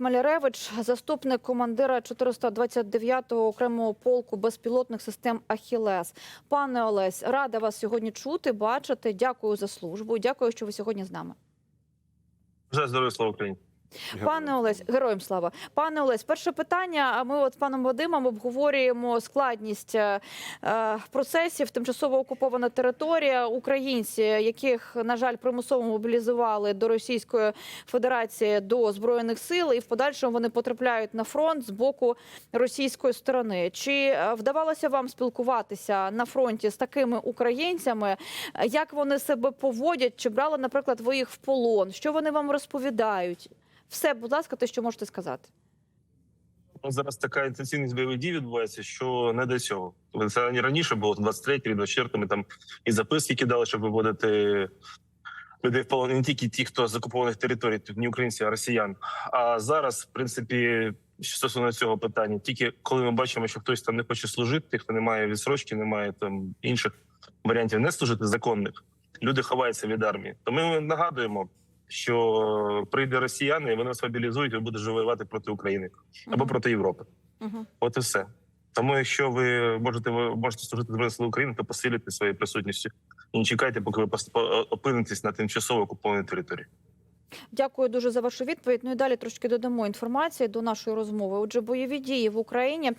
Маляревич, заступник командира 429-го окремого полку безпілотних систем Ахілес. Пане Олесь, рада вас сьогодні чути, бачити. Дякую за службу. Дякую, що ви сьогодні з нами. Вже здоров'я, слава Україні. Пане Олесь, героям слава. Пане Олесь, перше питання. А Ми от з паном Вадимом обговорюємо складність е, е, процесів. Тимчасово окупована територія. Українці, яких на жаль примусово мобілізували до Російської Федерації до збройних сил, і в подальшому вони потрапляють на фронт з боку російської сторони. Чи е, вдавалося вам спілкуватися на фронті з такими українцями? Як вони себе поводять? Чи брали, наприклад, ви їх в полон? Що вони вам розповідають? Все, будь ласка, те, що можете сказати. Ну, Зараз така інтенсивність бойових дій відбувається, що не до цього. Це не раніше було 23 24 Ми там і записки кидали, щоб виводити людей в полон. Не тільки ті, хто з окупованих територій, тут не українці, а росіян. А зараз, в принципі, що стосовно цього питання, тільки коли ми бачимо, що хтось там не хоче служити, хто не має відсрочки, не має там інших варіантів не служити законних, люди ховаються від армії. То ми нагадуємо. Що прийде росіяни, і вони нас мобілізують, і буде воювати проти України або проти Європи. Угу. От і все. Тому, якщо ви можете ви можете служити Збройні сили України, то посилюйте своєю присутністю і не чекайте, поки ви опинитесь на тимчасово окупованій території. Дякую дуже за вашу відповідь. Ну і далі трошки додамо інформації до нашої розмови. Отже, бойові дії в Україні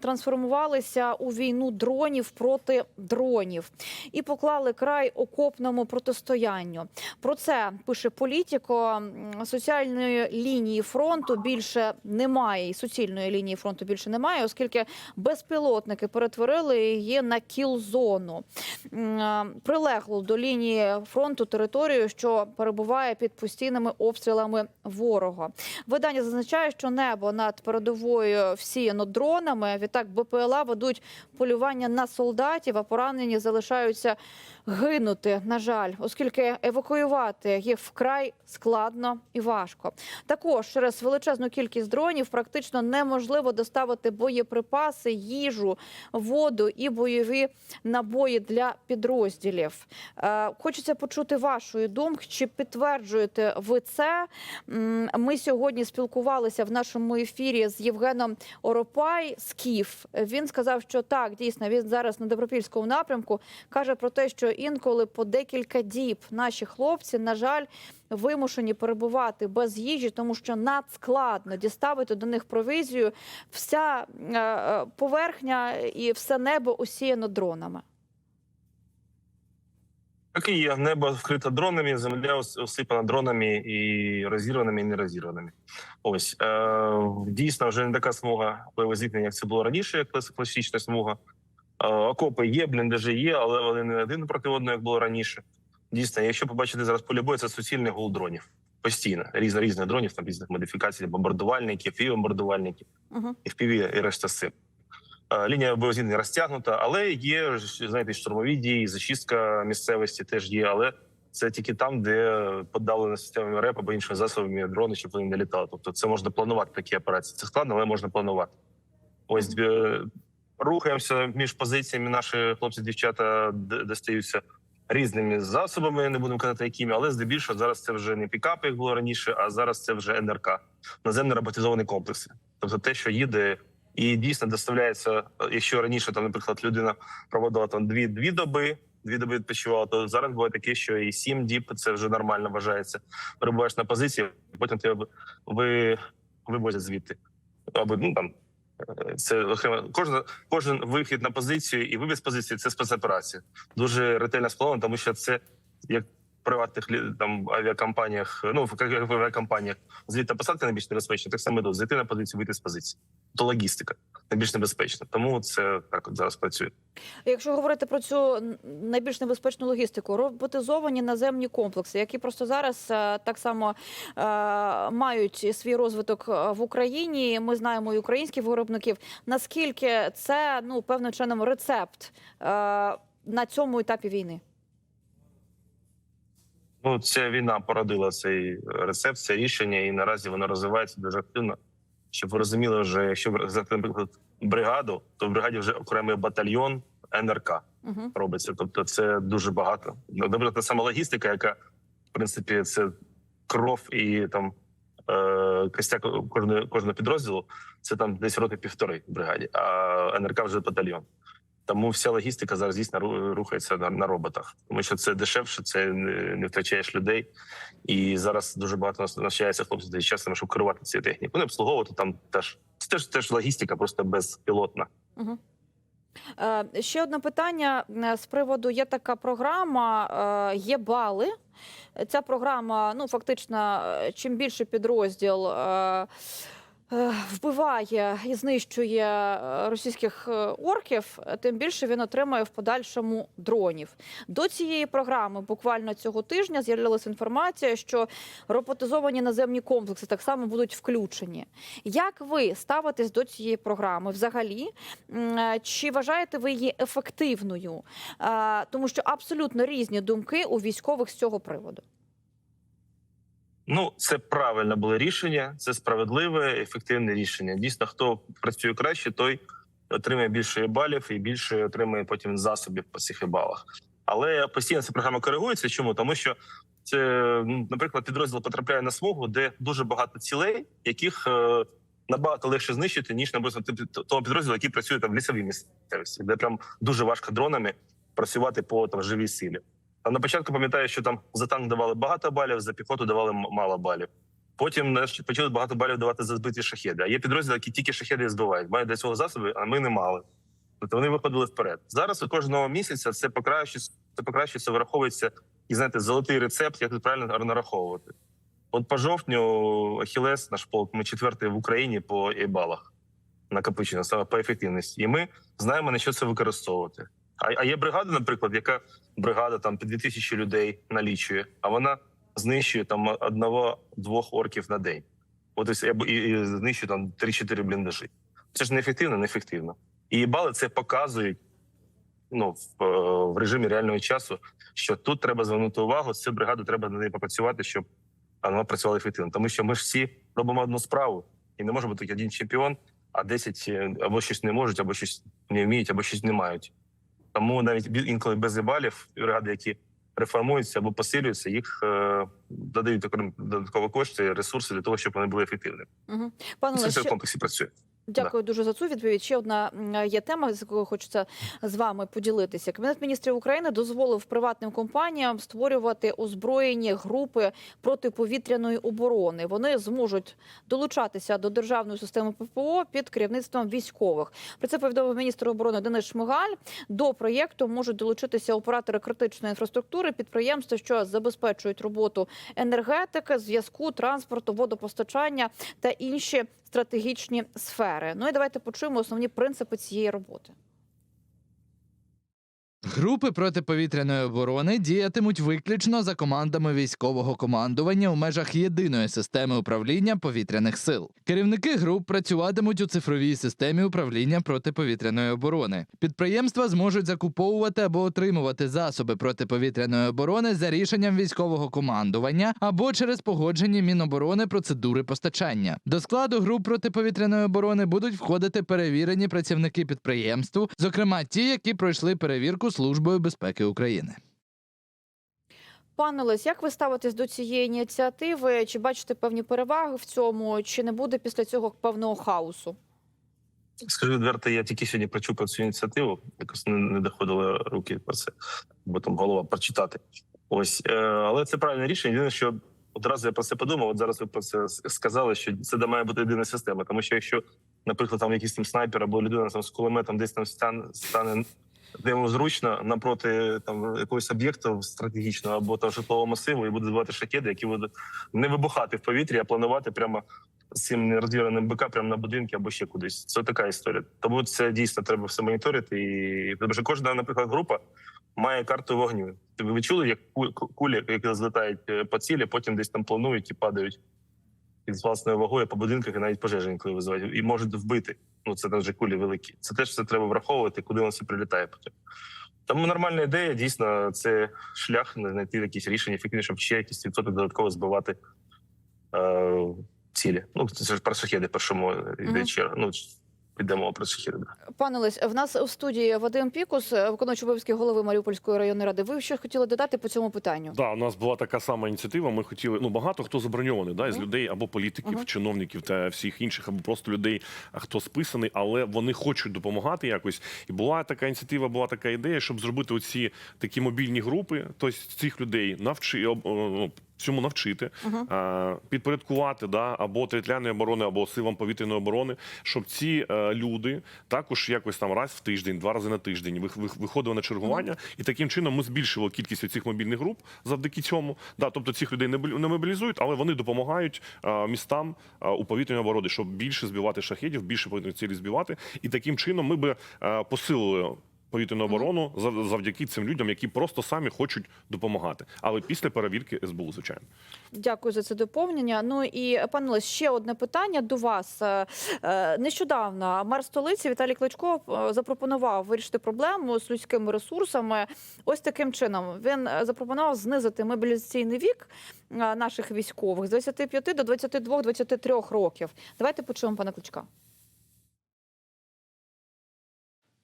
трансформувалися у війну дронів проти дронів і поклали край окопному протистоянню. Про це пише політико. Соціальної лінії фронту більше немає, і суцільної лінії фронту більше немає, оскільки безпілотники перетворили її на кіл-зону. М, Прилеглу до лінії фронту територію, що перебуває під постійними обстрілами ворога. Видання зазначає, що небо над передовою всіяно дронами. Відтак БПЛА ведуть полювання на солдатів, а поранені залишаються гинути. На жаль, оскільки евакуювати їх вкрай складно і важко. Також через величезну кількість дронів практично неможливо доставити боєприпаси, їжу, воду і бойові набої для підрозділів. Е, Хочеться почути вашої думки. Чи підтверджуєте ви це? Ми сьогодні спілкувалися в нашому ефірі з Євгеном Оропай з Київ. Він сказав, що так, дійсно, він зараз на Добропільському напрямку каже про те, що інколи по декілька діб наші хлопці, на жаль, вимушені перебувати без їжі, тому що надскладно діставити до них провізію. Вся е, е, поверхня і все небо усіяно дронами. Так і є. Небо вкрите дронами, земля осипана дронами і розірваними, і нерозірваними. Ось е, дійсно вже не така смуга бойового зіткнення, як це було раніше, як класична смуга. Е, окопи є, бліндажі є, але вони не один проти одного, як було раніше. Дійсно, якщо побачити зараз поле бою, це суцільний гул дронів. Постійно різно різних дронів, там різних модифікацій, бомбардувальників, і бомбардувальників, Угу. і впіві, і решта сил. Е, Лінія бойовозіткнення розтягнута, але є знаєте, штурмові дії, зачистка місцевості теж є, але це тільки там, де подавлено системами РЕП або іншими засобами дрони, щоб вони не літали. Тобто це можна планувати такі операції. Це складно, але можна планувати. Ось е, рухаємося між позиціями. Наші хлопці, дівчата достаються різними засобами. Не будемо казати, якими, але здебільшого зараз це вже не пікапи, як було раніше, а зараз це вже НРК наземно роботизовані комплекси. Тобто те, що їде і дійсно доставляється. е, Якщо раніше там, наприклад, людина проводила там дві дві доби, дві доби відпочивала, то зараз буває таке, що і сім діб це вже нормально вважається. Перебуваєш на позиції, потім тебе ви вивозять звідти. Або ну там е, це окремо. Кожен кожен вихід на позицію і вивіз позиції це спецоперація. Дуже ретельно сплановано, тому що це як. Приватних там авіакомпаніях, ну в авіакомпаніях зліт та посадка найбільш небезпечно, так само тут зайти на позицію, вийти з позиції. То логістика найбільш небезпечна. Тому це так от зараз працює. Якщо говорити про цю найбільш небезпечну логістику, роботизовані наземні комплекси, які просто зараз е, так само е, мають свій розвиток е, в Україні. Ми знаємо і українських виробників. Наскільки це ну певним чином рецепт е, на цьому етапі війни? Ну, ця війна породила цей рецепт, це рішення, і наразі воно розвивається дуже активно. Щоб ви розуміли, вже якщо взяти, наприклад, бригаду, то в бригаді вже окремий батальйон НРК Угу. робиться. Тобто, це дуже багато. Наприклад, та сама логістика, яка в принципі це кров і там е, костяк кожного кожного підрозділу це там десь роти півтори в бригаді, а НРК вже батальйон. Тому вся логістика зараз дійсно рухається на, на роботах, тому що це дешевше, це не, не втрачаєш людей. І зараз дуже багато нас навчається хлопців з часом, щоб керувати цією технікою. Вони обслуговувати там теж це теж теж логістика, просто безпілотна. Угу. Е, ще одне питання е, з приводу: є така програма, е, є бали. Ця програма, ну фактично, е, чим більше підрозділ е, вбиває і знищує е, російських е, орків, е, тим більше він отримає в подальшому дронів. До цієї програми буквально цього тижня з'явилася інформація, що роботизовані наземні комплекси так само будуть включені. Як ви ставитесь до цієї програми взагалі? Е, Чи вважаєте ви її ефективною? Е, Тому що абсолютно різні думки у військових з цього приводу. Ну, це правильне було рішення, це справедливе, ефективне рішення. Дійсно, хто працює краще, той отримає більше балів і більше отримає потім засобів по цих балах. Але постійно ця програма коригується. Чому? Тому що це, наприклад, підрозділ потрапляє на смугу, де дуже багато цілей, яких е, набагато легше знищити, ніж наприклад, того підрозділу, який працює там в лісовій місцевості, де прям дуже важко дронами працювати по там живій силі. На початку пам'ятаю, що там за танк давали багато балів, за піхоту давали мало балів. Потім почали багато балів давати за збиті шахеди. А є підрозділи, які тільки шахеди збивають, мають для цього засоби, а ми не мали. Тобто вони виходили вперед. Зараз у кожного місяця це покращується, це покращується, враховується і знаєте, золотий рецепт, як тут правильно нараховувати. От по жовтню Ахілес, наш полк, ми четвертий в Україні по ейбалах накопичення, саме по ефективності. І ми знаємо на що це використовувати. А, а є бригада, наприклад, яка бригада там під 2000 людей налічує, а вона знищує там одного-двох орків на день. От або- і, і знищує там 3-4 бліндажі. Це ж неефективно, неефективно. І бали це показують ну, в, е, в режимі реального часу, що тут треба звернути увагу, цю бригаду треба на неї попрацювати, щоб вона працювала ефективно. Тому що ми ж всі робимо одну справу, і не може бути один чемпіон, а 10 е, або щось не можуть, або щось не вміють, або щось не мають. Тому навіть інколи без балів ради, які реформуються або посилюються, їх е, додають додаткові кошти, ресурси для того, щоб вони були ефективними. Угу. Пане Це в комплексі працює. Дякую дуже за цю відповідь. Ще одна є тема, з якою хочеться з вами поділитися. Кабінет міністрів України дозволив приватним компаніям створювати озброєні групи протиповітряної оборони. Вони зможуть долучатися до державної системи ППО під керівництвом військових. Про це повідомив міністр оборони Денис Шмигаль. До проєкту можуть долучитися оператори критичної інфраструктури, підприємства, що забезпечують роботу енергетики, зв'язку, транспорту, водопостачання та інші стратегічні сфери. Ну і давайте почуємо основні принципи цієї роботи. Групи протиповітряної оборони діятимуть виключно за командами військового командування у межах єдиної системи управління повітряних сил. Керівники груп працюватимуть у цифровій системі управління протиповітряної оборони. Підприємства зможуть закуповувати або отримувати засоби протиповітряної оборони за рішенням військового командування або через погоджені Міноборони процедури постачання. До складу груп протиповітряної оборони будуть входити перевірені працівники підприємств, зокрема ті, які пройшли перевірку Службою безпеки України. Пане Лесь, як ви ставитесь до цієї ініціативи? Чи бачите певні переваги в цьому? Чи не буде після цього певного хаосу? Скажу відверто, я тільки сьогодні почув про цю ініціативу, якось не, не доходили руки про це, бо там голова прочитати. Ось, е, але це правильне рішення. Єдине, що одразу я про це подумав. От зараз ви про це сказали, що це де має бути єдина система. Тому що якщо, наприклад, там якийсь там снайпер або людина там з кулеметом десь там стан, стане де йому зручно напроти там якогось об'єкту стратегічного або там житлового масиву і буде збивати шахеди, які будуть не вибухати в повітрі, а планувати прямо з цим нерозірваним БК прямо на будинки або ще кудись. Це така історія. Тому це дійсно треба все моніторити. І тому що кожна, наприклад, група має карту вогню. Ви чули, як ку- ку- кулі, які злітають е, по цілі, потім десь там планують і падають із власною вагою по будинках і навіть пожежі інколи визивають і можуть вбити. Ну це вже кулі великі. Це теж все треба враховувати, куди воно все прилітає потім. Тому нормальна ідея, дійсно, це шлях знайти якісь рішення ефективні, щоб ще якісь відсоток додатково збивати е, цілі. Ну це ж про шахеди першому йде Мгм. черга. Ну піде мова про шахіди. Пане Лесь, в нас у студії Вадим Пікус, виконуючий обов'язки голови Маріупольської районної ради. Ви що хотіли додати по цьому питанню? Да, у нас була така сама ініціатива. Ми хотіли, ну багато хто заброньований, да, із людей або політиків, Мгм. чиновників та всіх інших, або просто людей, а хто списаний, але вони хочуть допомагати якось. І була така ініціатива, була така ідея, щоб зробити оці такі мобільні групи, тобто цих людей навчи об- ну, цьому навчити, а, підпорядкувати да, або територіальної оборони, або силам повітряної оборони, щоб ці е, люди також якось там раз в тиждень, два рази на тиждень вих- вих- виходили на чергування, і таким чином ми збільшили кількість цих мобільних груп завдяки цьому. Да, тобто цих людей не мобілізують, але вони допомагають е, містам е, у повітряній обороні, щоб більше збивати шахедів, більше повітряних цілей збивати. І таким чином ми би е, посилили. Повітряну оборону зав- завдяки цим людям, які просто самі хочуть допомагати, але після перевірки СБУ, звичайно. Дякую за це доповнення. Ну і пане Лесь, ще одне питання до вас. Е, е, Нещодавно мер столиці Віталій Кличко е, запропонував вирішити проблему з людськими ресурсами. Ось таким чином він запропонував знизити мобілізаційний вік наших військових з 25 до 22-23 років. Давайте почуємо пана Кличка.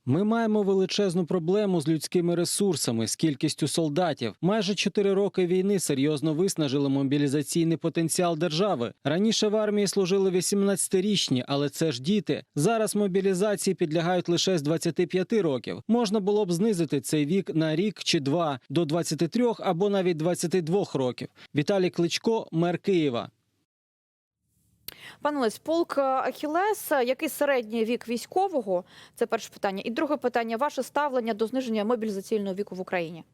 Ми маємо величезну проблему з людськими ресурсами, з кількістю солдатів. Майже чотири роки війни серйозно виснажили мобілізаційний потенціал держави. Раніше в армії служили 18-річні, але це ж діти. Зараз мобілізації підлягають лише з 25 років. Можна було б знизити цей вік на рік чи два до 23 або навіть 22 років. Віталій Кличко, мер Києва. Пане Лесь, полк Ахілес, який середній вік військового? Це перше питання. І друге питання: ваше ставлення до зниження мобілізаційного віку в Україні?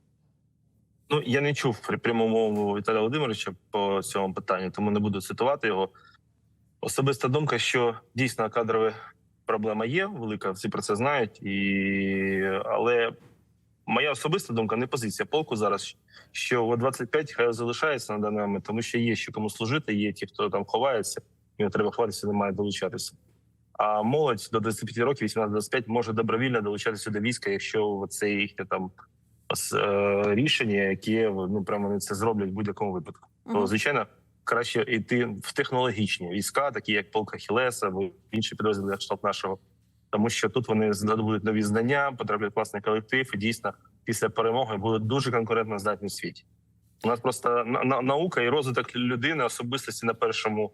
Ну я не чув при прямому Віталія Володимировича по цьому питанню, тому не буду цитувати його. Особиста думка, що дійсно кадрова проблема є велика, всі про це знають, і але моя особиста думка, не позиція полку зараз, що о 25 хай залишається на даний момент, тому що є ще кому служити, є ті, хто там ховається, і не треба ховатися, не має долучатися. А молодь до 25 років, 18-25, може добровільно долучатися до війська, якщо це їхнє там е, рішення, яке ну прямо вони це зроблять в будь-якому випадку. То звичайно краще йти в технологічні війська, такі як полк Ахілеса або інші підрозділи штаб нашого, тому що тут вони здобудуть нові знання, потраплять в класний колектив, і дійсно після перемоги будуть дуже конкурентно здатні в світі. У нас просто на, на- наука і розвиток людини особистості на першому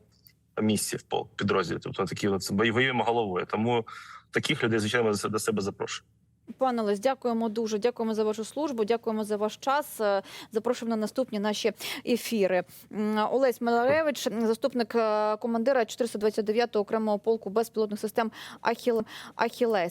місці в пол підрозділі. Тобто такі от бойовими головою. Тому таких людей звичайно до себе запрошуємо. Пане Олесь, дякуємо дуже. Дякуємо за вашу службу. Дякуємо за ваш час. Е, Запрошуємо на наступні наші ефіри. Олесь Маларевич, заступник е, командира 429-го окремого полку безпілотних систем Ахіл Ахілес.